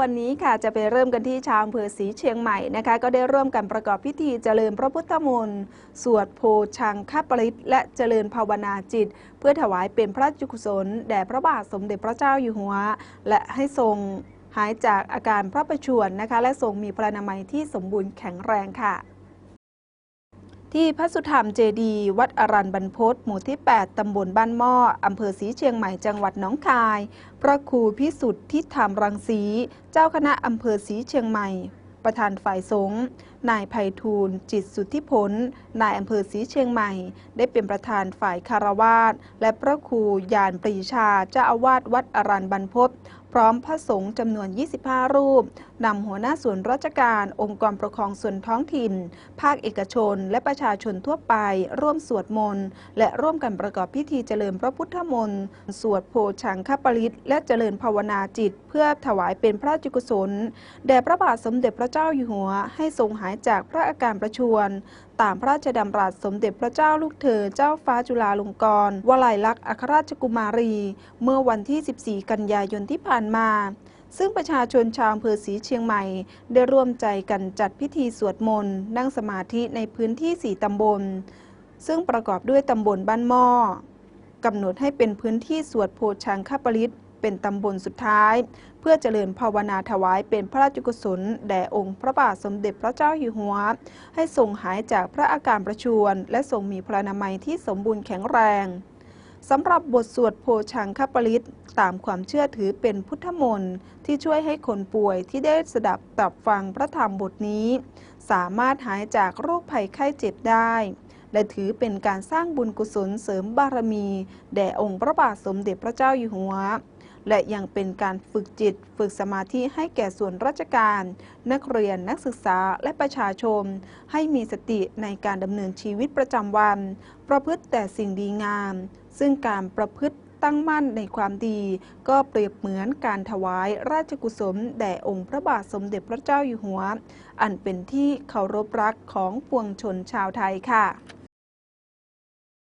วันนี้ค่ะจะไปเริ่มกันที่ชาวอำเภอศรีเชียงใหม่นะคะก็ได้ร่วมกันประกอบพิธีเจริญพระพุทธมนต์สวดโพชังคปริตและเจริญภาวนาจิต เพื่อถวายเป็นพระราชกุศลแด่พระบาทสมเด็จพระเจ้าอยู่หัว และให้ทรงหายจากอาการพระประชวรนะคะ และทรงมีพระนามัยที่สมบูรณ์แข็งแรงค่ะ ที่พระสุธรรมเจดีวัดอรันบรรพศหมู่ที่ 8 ตำบลบ้านหม้ออำเภอศรีเชียงใหม่จังหวัดน้องคาย พระครูพิสุทธิ์ทิธรรมรังสี เจ้าคณะอำเภอศรีเชียงใหม่ ประธานฝ่ายสงฆ์ นายไพฑูรย์จิตสุทธิผล นายอำเภอศรีเชียงใหม่ ได้เป็นประธานฝ่ายคารวาสและพระครูยานปรีชาเจ้าอาวาสวัดอรันบรรพตพร้อมพระสงฆ์จำนวน 25 รูป นำหัวหน้าส่วนราชการ องค์กรปกครองส่วนท้องถิ่น ภาคเอกชน และประชาชนทั่วไป ร่วมสวดมนต์ และร่วมกันประกอบพิธีเจริญพระพุทธมนต์ สวดโพชังคปริตและเจริญภาวนาจิต เพื่อถวายเป็นพระราชกุศล แด่พระบาทสมเด็จพระเจ้าอยู่หัว ให้ทรงหายจากพระอาการประชวร ตามพระราชดำรัสสมเด็จพระเจ้าลูกเธอเจ้าฟ้าจุฬาลงกรณ์วลัยลักษณ์อัครราชกุมารี เมื่อวันที่ 14 กันยายนที่ผ่านมาซึ่งประชาชนชาวอำเภอศรีเชียงใหม่ ได้ร่วมใจกันจัดพิธีสวดมนต์นั่งสมาธิในพื้นที่ 4 ตำบล ซึ่งประกอบด้วยตำบลบ้านหม้อกำหนดให้เป็นพื้นที่สวดโพชังคปริต เป็นตำบลสุดท้าย เพื่อเจริญภาวนาถวายเป็นพระราชกุศลแด่องค์พระบาทสมเด็จพระเจ้าอยู่หัว ให้ทรงหายจากพระอาการประชวร และทรงมีพระนามัยที่สมบูรณ์แข็งแรงสำหรับบทสวดโพชังคปริตตามความเชื่อถือเป็นพุทธมนต์ที่ช่วยให้คนป่วยที่ได้สดับตับฟังพระธรรมบทนี้ สามารถหายจากโรคภัยไข้เจ็บได้ และถือเป็นการสร้างบุญกุศลเสริมบารมี แด่องค์พระบาทสมเด็จพระเจ้าอยู่หัว และยังเป็นการฝึกจิตฝึกสมาธิให้แก่ส่วนราชการ นักเรียนนักศึกษาและประชาชน ให้มีสติในการดำเนินชีวิตประจำวัน ประพฤติแต่สิ่งดีงาม ซึ่งการประพฤติตั้งมั่นในความดี ก็เปรียบเหมือนการถวายราชกุศลแด่องค์พระบาทสมเด็จพระเจ้าอยู่หัว อันเป็นที่เคารพรักของปวงชนชาวไทยค่ะ